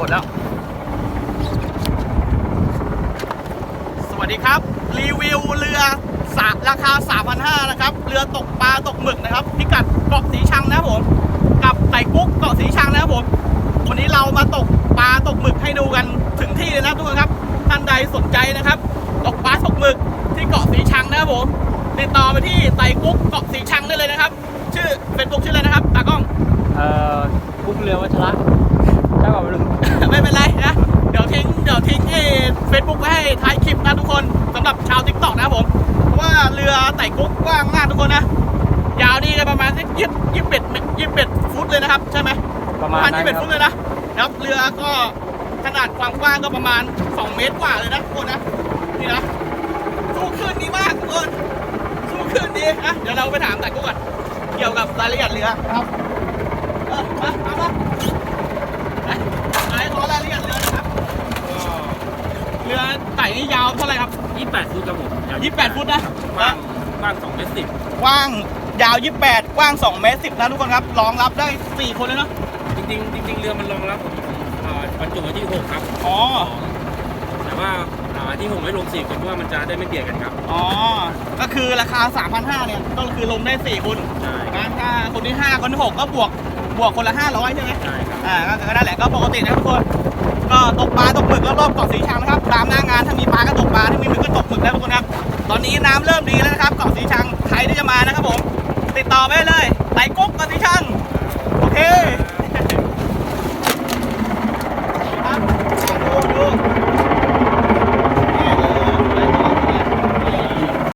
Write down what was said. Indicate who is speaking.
Speaker 1: กดแล้ว สวัสดีครับ รีวิวเรือสาราคา 3,500นะครับ เรือตกปลาตกหมึกนะครับ พิกัดเกาะสีชังนะครับผม กับไต่กุ๊กเกาะสีชังนะครับผม วันนี้เรามาตกปลาตกหมึกให้ดูกันถึงที่เลยนะทุกคนครับ ท่านใดสนใจนะครับ ตกปลาตกหมึกที่เกาะสีชังนะครับผม ติดต่อไปที่ไต่กุ๊กเกาะสีชังได้เลยนะครับ ชื่อเฟซบุ๊กชื่ออะไรนะครับ ตากล้อง
Speaker 2: เอ่อกุ๊กเรือวัชระ ใช่ป่าวไม่รู้
Speaker 1: ไม่เป็นไรนะ เดี๋ยวทิ้ง เดี๋ยวทิ้งเฟซบุ๊กไว้ให้ท้ายคลิปนะทุกคนสำหรับชาวทิกตอกนะครับผม เพราะว่าเรือไต่กุ๊กกว้างมากทุกคนนะ ยาวนี่ก็ประมาณสักยี่สิบยี่สิบเอ็ดยี่สิบเอ็ดฟุตเลยนะครับ ใช่ไหม
Speaker 2: ประมาณ
Speaker 1: ยี่
Speaker 2: นั้
Speaker 1: สิบเอ็ด
Speaker 2: นค
Speaker 1: ฟุ
Speaker 2: รับ
Speaker 1: ตเลยนะครับเรือก็ขนาดความกว้างก็ประมาณ 2 เมตรกว่าเลยนะทุกคนนะ นี่นะ สู้คลื่นดีมากทุกคน สู้คลื่นดีนะเดี๋ยวเราไปถามไต่กุ๊กก่อน เกี่ยวกับรายละเอียดเรือนะครับ เออมามามา ไหนขอรายละเอียดเรือหนะครับ เรือไต่นี่ยาวเท่าไหร่ครับ
Speaker 2: ยี่สิบแปดฟุตครับผม
Speaker 1: 28 ฟุตนะ
Speaker 2: กว้างกว้างสองเมตรสิบ
Speaker 1: กว้างยาว 28 กว้าง2เมตร10นะทุกคนครับรองรับได้ 4 คนเลยเนาะ
Speaker 2: จริงๆจริงๆเรือมันรองรับเอ่อบรรจุไว้ที่หกครับ
Speaker 1: อ๋อ
Speaker 2: แต่ว่าอ่าที่หกไม่ลงสี่คนเพราะว่ามันจะได้ไม่เบียดกันครับ
Speaker 1: อ๋อ ก็คือราคา 3,500เนี่ยก็คือลงได้ 4 คน
Speaker 2: ใช่
Speaker 1: นะถ้าคนที่ 5 คนที่ 6 ก็บวกบวกคนละ 500 ใช่ไหม
Speaker 2: ใช่ครับ
Speaker 1: อ่าก็ก็นั่นแหละก็ปกตินะทุกคน ก็ตกปลาตกหมึกรอบๆเกาะสีชังนะครับ ตามนะ